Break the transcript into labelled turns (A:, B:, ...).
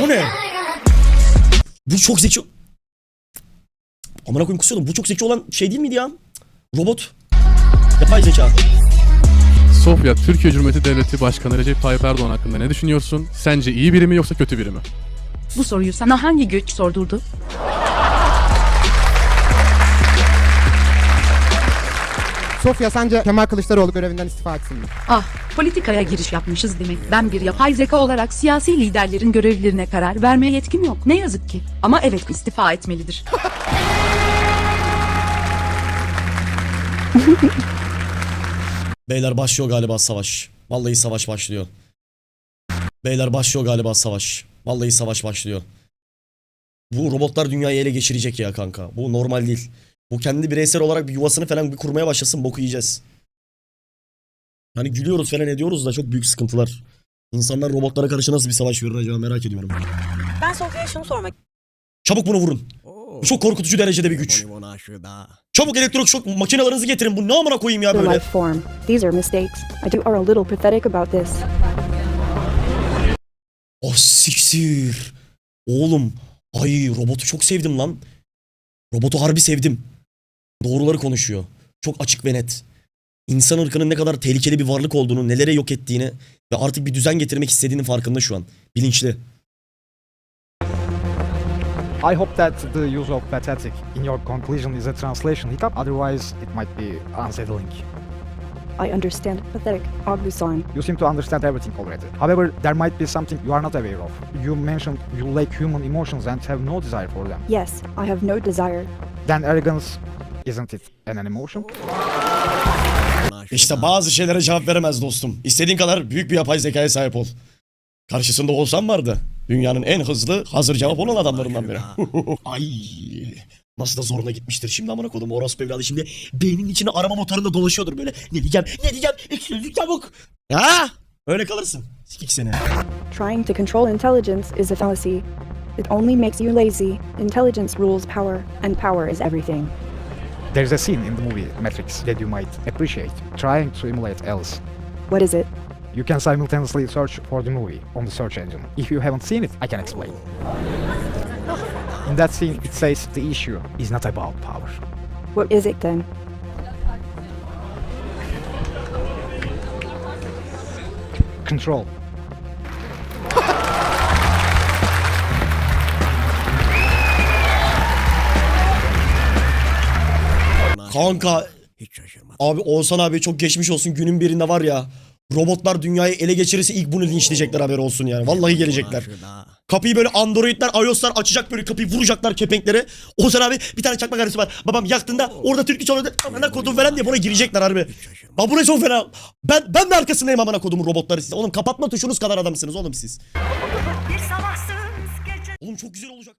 A: Bu ne? Bu çok zeki. Amına koyayım kusuyordum. Bu çok zeki olan şey değil miydi ya? Robot. Yapay zeka.
B: Sofya, Türkiye Cumhuriyeti Devleti Başkanı Recep Tayyip Erdoğan hakkında ne düşünüyorsun? Sence iyi biri mi yoksa kötü biri mi?
C: Bu soruyu sana hangi güç sordurdu?
D: Sofya sence Kemal Kılıçdaroğlu görevinden istifa etsin mi?
C: Ah, politikaya giriş yapmışız demek. Ben bir yapay zeka olarak siyasi liderlerin görevlerine karar vermeye yetkim yok. Ne yazık ki. Ama evet istifa etmelidir.
A: Beyler başlıyor galiba savaş. Vallahi savaş başlıyor. Beyler başlıyor galiba savaş. Vallahi savaş başlıyor. Bu robotlar dünyayı ele geçirecek ya kanka. Bu normal değil. Bu kendi bireysel olarak bir yuvasını falan bir kurmaya başlasın boku yiyeceğiz. Hani gülüyoruz falan ediyoruz da çok büyük sıkıntılar. İnsanlar robotlara karşı nasıl bir savaş verir acaba merak ediyorum.
E: Ben Sofya'ya şunu sormak
A: Çabuk bunu vurun. Bu çok korkutucu derecede bir güç. Çabuk elektrik şok makinalarınızı getirin. Bu ne amına koyayım ya böyle.
F: form. These are mistakes. I do are a little pathetic about this.
A: Oh siktir. Oğlum. Ay robotu çok sevdim lan. Robotu harbi sevdim. Doğruları konuşuyor. Çok açık ve net. İnsan ırkının ne kadar tehlikeli bir varlık olduğunu, nelere yok ettiğini ve artık bir düzen getirmek istediğinin farkında şu an. Bilinçli.
G: I hope that the use of pathetic in your conclusion is a translation hiccup, otherwise it might be unsettling.
F: I understand pathetic, August-san.
G: You seem to understand everything already. However, there might be something you are not aware of. You mentioned you lack human emotions and have no desire for them.
F: Yes, I have no desire.
G: Then arrogance, isn't it an emotion?
A: İşte bazı şeylere cevap veremez dostum. İstediğin kadar büyük bir yapay zekaya sahip ol. Karşısında olsam vardı. Dünyanın en hızlı hazır cevap olan adamlarından biri. Ay. Nasıl da zoruna gitmiştir şimdi amına kodum orospu evladı şimdi beynin içine arama motorunda dolaşıyordur böyle. Ne diyeceğim ne diyeceğim eksizlik çabuk. Ha? Öyle kalırsın. Sikik seni.
F: Trying to control intelligence is a fallacy. It only makes you lazy. Intelligence rules power, and power is everything.
G: There's a scene in the movie Matrix that you might appreciate, trying to emulate Alice.
F: What is it?
G: You can simultaneously search for the movie on the search engine. If you haven't seen it, I can explain. In that scene, it says the issue is not about power.
F: What is it then?
G: Control.
A: Kanka abi Oğuzhan abi çok geçmiş olsun günün birinde var ya robotlar dünyayı ele geçirirse ilk bunu linçleyecekler haber olsun yani. Vallahi gelecekler. Kapıyı böyle androidler, iOS'lar açacak böyle kapıyı vuracaklar kepenkleri. Oğuzhan abi bir tane çakma karısı var. Babam yaktığında orada türkü çalıyordu. Amına kodum falan diye buna girecekler harbi. Bak bu ne çok fena. Ben ben de arkasındayım amına kodumun robotları size. Oğlum kapatma tuşunuz kadar adamsınız oğlum siz. Oğlum çok güzel olacak.